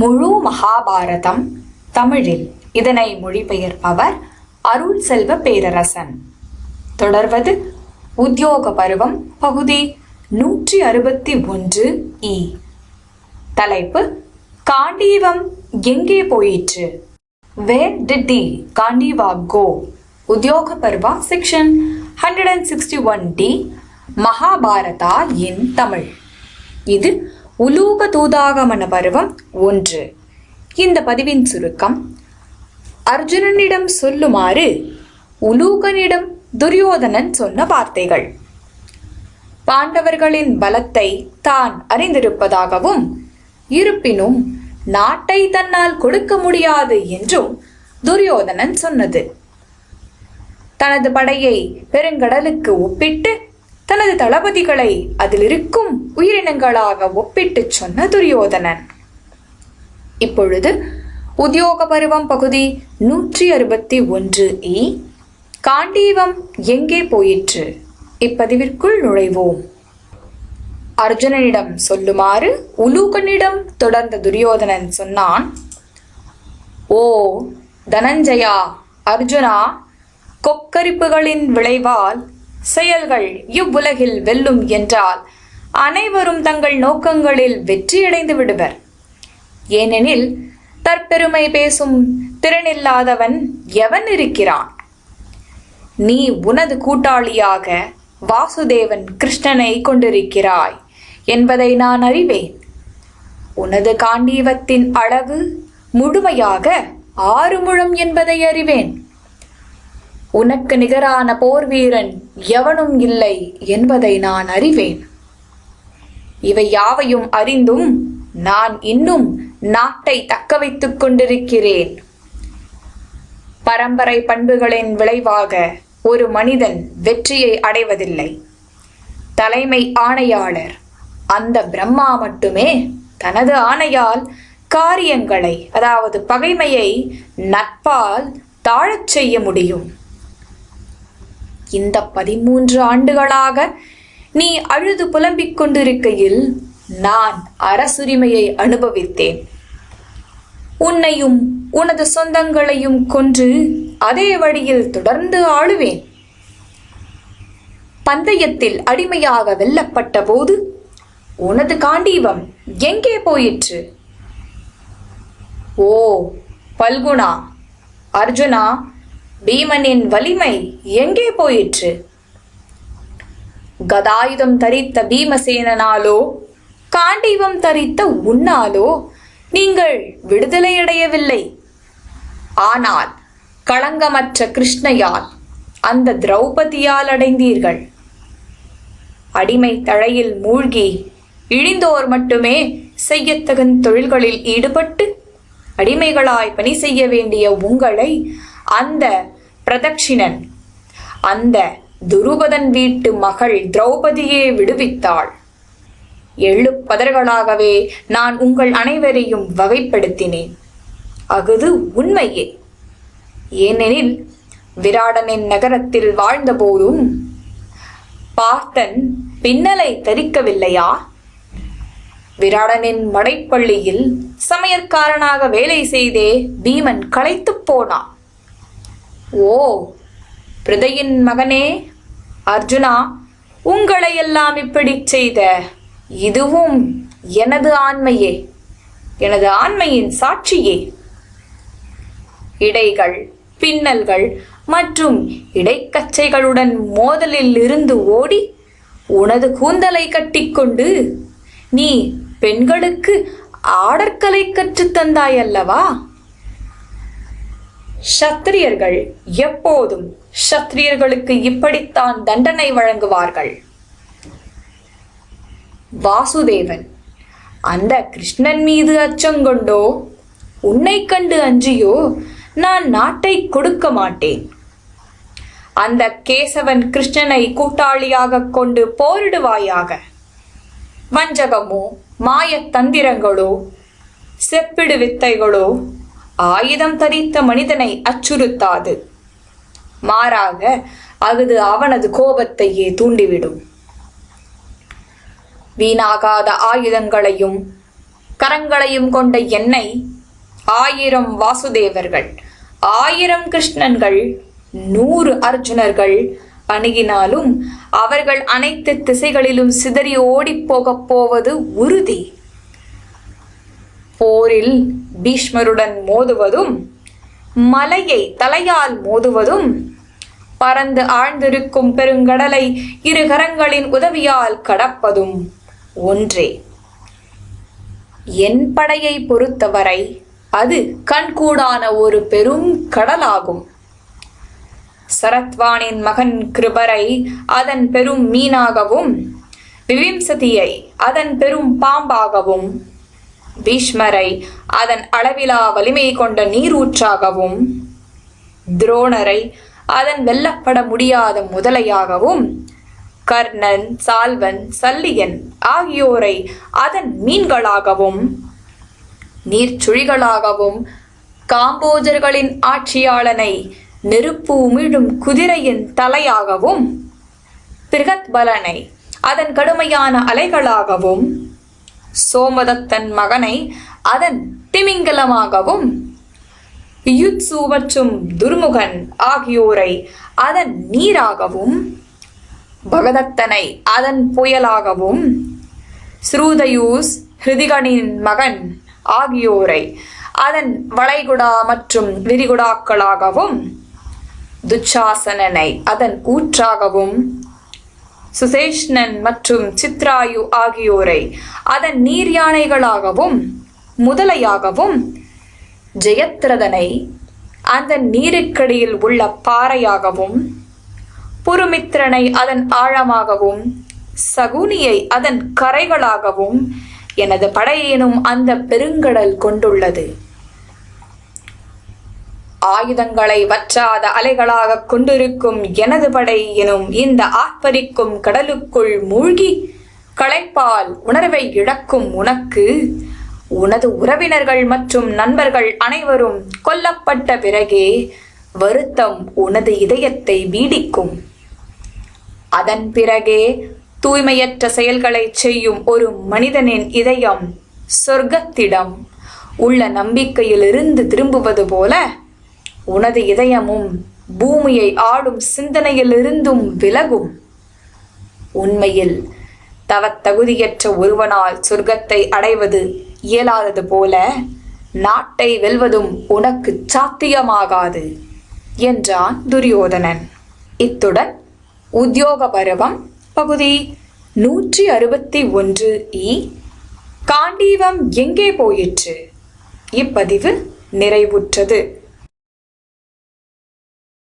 முழு மகாபாரதம் தமிழில். இதனை மொழிபெயர்ப்பவர் அருள் செல்வ பேரரசன். தொடர்வது உத்தியோக பருவம் பகுதி நூற்றி அறுபத்தி ஒன்று இ. தலைப்பு காண்டீவம் எங்கே போயிற்று? Where did the காண்டீவா go Udyoga Parva section hundred and sixty one the Mahabharata in Tamil. இது உலூக தூதாகமன பருவம் ஒன்று. இந்த பதிவின் சுருக்கம் அர்ஜுனனிடம் சொல்லுமாறு உலூகனிடம் துரியோதனன் சொன்ன வார்த்தைகள். பாண்டவர்களின் பலத்தை தான் அறிந்திருப்பதாகவும் இருப்பினும் நாட்டை தன்னால் கொடுக்க முடியாது என்றும் துரியோதனன் சொன்னது. தனது படையை பெருங்கடலுக்கு ஒப்பிட்டு தனது தளபதிகளை அதில் இருக்கும் உயிரினங்களாக ஒப்பிட்டுச் சொன்ன துரியோதனன். இப்பொழுது உத்தியோக பருவம் பகுதி நூற்றி அறுபத்தி ஒன்று இ. காண்டீவம் எங்கே போயிற்று? இப்பதிவிற்குள் நுழைவோம். அர்ஜுனனிடம் சொல்லுமாறு உலூகனிடம் தொடர்ந்த துரியோதனன் சொன்னான் ஓ தனஞ்சயா அர்ஜுனா கொக்கரிப்புகளின் விளைவால் செயல்கள் இவ்வுலகில் வெல்லும் என்றால் அனைவரும் தங்கள் நோக்கங்களில் வெற்றியடைந்து விடுவர். ஏனெனில் தற்பெருமை பேசும் திறனில்லாதவன் எவன் இருக்கிறான்? நீ உனது கூட்டாளியாக வாசுதேவன் கிருஷ்ணனை கொண்டிருக்கிறாய் என்பதை நான் அறிவேன். உனது காண்டீவத்தின் அளவு முழுமையாக ஆறு முழம் என்பதை அறிவேன். உனக்கு நிகரான போர் வீரன் எவனும் இல்லை என்பதை நான் அறிவேன். இவை யாவையும் அறிந்தும் நான் இன்னும் நாட்டை தக்க வைத்துக் கொண்டிருக்கிறேன். பரம்பரை பண்புகளின் விளைவாக ஒரு மனிதன் வெற்றியை அடைவதில்லை. தலைமை ஆணையாளர் அந்த பிரம்மா மட்டுமே தனது ஆணையால் காரியங்களை அதாவது பகைமையை நட்பால் தாழச் செய்ய முடியும். இந்த பதிமூன்று ஆண்டுகளாக நீ அழுது புலம்பிக் கொண்டிருக்கையில் நான் அரசுரிமையை அனுபவித்தேன். உன்னையும் உனது சொந்தங்களையும் கொன்று அதே வழியில் தொடர்ந்து ஆளுவேன். பந்தயத்தில் அடிமையாக வெல்லப்பட்ட போது உனது காண்டீபம் எங்கே போயிற்று? ஓ பல்குணா அர்ஜுனா பீமனின் வலிமை எங்கே போயிற்று? கதாயுதம் தரித்த பீமசேனனாலோ காண்டீபம் தரித்த உன்னாலோ நீங்கள் விடுதலையடையவில்லை. ஆனால் களங்கமற்ற கிருஷ்ணையால் அந்த திரௌபதியால் அடைந்தீர்கள். அடிமை தழையில் மூழ்கி இழிந்தோர் மட்டுமே செய்யத்தகுந்த தொழில்களில் ஈடுபட்டு அடிமைகளாய் பணி செய்ய வேண்டிய உங்களை அந்த பிரதட்சிணன் அந்த துருபதன் வீட்டு மகள் திரௌபதியே விடுவித்தாள். எள்ளு பதர்களாகவே நான் உங்கள் அனைவரையும் வகைப்படுத்தினேன். அகுது உண்மையே. ஏனெனில் விராடனின் நகரத்தில் வாழ்ந்தபோதும் பார்த்தன் பின்னலை தரிக்கவில்லையா? விராடனின் மடைப்பள்ளியில் சமையற்காரனாக வேலை செய்தே பீமன் களைத்துப் போனான். ஓ பிரதையின் மகனே அர்ஜுனா உங்களை எல்லாம் இப்படி செய்த இதுவும் எனது ஆண்மையே எனது ஆண்மையின் சாட்சியே. இடைகள் பின்னல்கள் மற்றும் இடைக்கச்சைகளுடன் மோதலில் இருந்து ஓடி உனது கூந்தலை கட்டிக்கொண்டு நீ பெண்களுக்கு ஆடற்கலை கற்றுத் தந்தாய் அல்லவா சத்திரியர்கள் எப்போதும் சத்திரியர்களுக்கு இப்படித்தான் தண்டனை வழங்குவார்கள். வாசுதேவன் அந்த கிருஷ்ணன் மீது அச்சங்கொண்டோ உன்னை கண்டு அஞ்சியோ? நான் நாட்டை கொடுக்க மாட்டேன். அந்த கேசவன் கிருஷ்ணனை கூட்டாளியாக கொண்டு போரிடுவாயாக. வஞ்சகமோ மாயத் தந்திரங்களோ செப்பிடு வித்தைகளோ ஆயுதம் தரித்த மனிதனை அச்சுறுத்தாது. மாறாக அஃது அவனது கோபத்தையே தூண்டிவிடும். வீணாகாத ஆயுதங்களையும் கரங்களையும் கொண்ட என்னை ஆயிரம் வாசுதேவர்கள் ஆயிரம் கிருஷ்ணன்கள் நூறு அர்ஜுனர்கள் அணுகினாலும் அவர்கள் அனைத்து திசைகளிலும் சிதறி ஓடிப்போகப் போவது உறுதி. போரில் பீஷ்மருடன் மோதுவதும் மலையை தலையால் மோதுவதும் பறந்து ஆழ்ந்திருக்கும் பெருங்கடலை இரு கரங்களின் உதவியால் கடப்பதும் ஒன்றே. என் படையை பொறுத்தவரை அது கண்கூடான ஒரு பெரும் கடலாகும். சரத்வானின் மகன் கிருபரை அதன் பெரும் மீனாகவும் விவிம்சதியை அதன் பெரும் பாம்பாகவும் பீஷ்மரை அதன் அளவிலா வலிமை கொண்ட நீரூற்றாகவும் துரோணரை அதன் வெல்லப்பட முடியாத முதலையாகவும் கர்ணன் சால்வன் சல்லியன் ஆகியோரை அதன் மீன்களாகவும் நீர்ச்சுழிகளாகவும் காம்போஜர்களின் ஆட்சியாளனை நெருப்பு உமிழும் குதிரையின் தலையாகவும் பிருகத்பலனை அதன் கடுமையான அலைகளாகவும் சோமதத்தன் மகனை அதன் திமிங்கலமாகவும் யுத்சு மற்றும் துர்முகன் ஆகியோரை அதன் நீராகவும் பகதத்தனை அதன் புயலாகவும் ஸ்ரூதயூஸ் ஹிருதிகனின் மகன் ஆகியோரை அதன் வளைகுடா மற்றும் விரிகுடாக்களாகவும் துச்சாசனனை அதன் ஊற்றாகவும் சுசேஷ்ணன் மற்றும் சித்ராயு ஆகியோரை அதன் நீர் யானைகளாகவும் முதலையாகவும் ஜெயத்ரதனை அந்த நீருக்கடியில் உள்ள பாறையாகவும் புருமித்திரனை அதன் ஆழமாகவும் சகுனியை அதன் கரைகளாகவும் எனது படையேனும் அந்த பெருங்கடல் கொண்டுள்ளது. ஆயுதங்களை வற்றாத அலைகளாக கொண்டிருக்கும் எனது படை எனும் இந்த ஆர்ப்பரிக்கும் கடலுக்குள் மூழ்கி களைப்பால் உணர்வை இழக்கும் உனக்கு உனது உறவினர்கள் மற்றும் நண்பர்கள் அனைவரும் கொல்லப்பட்ட பிறகே வருத்தம் உனது இதயத்தை வீடிக்கும் அதன் பிறகே தூய்மையற்ற செயல்களை செய்யும் ஒரு மனிதனின் இதயம் சொர்க்கத்திடம் உள்ள நம்பிக்கையிலிருந்து திரும்புவது போல உனது இதயமும் பூமியை ஆடும் சிந்தனையிலிருந்தும் விலகும். உண்மையில் தவத்தகுதியற்ற ஒருவனால் சொர்க்கத்தை அடைவது இயலாதது போல நாட்டை வெல்வதும் உனக்கு சாத்தியமாகாது என்றான் துரியோதனன். இத்துடன் உத்தியோக பருவம் பகுதி நூற்றி அறுபத்தி ஒன்று இ. காண்டீவம் எங்கே போயிற்று? இப்பதிவு நிறைவுற்றது.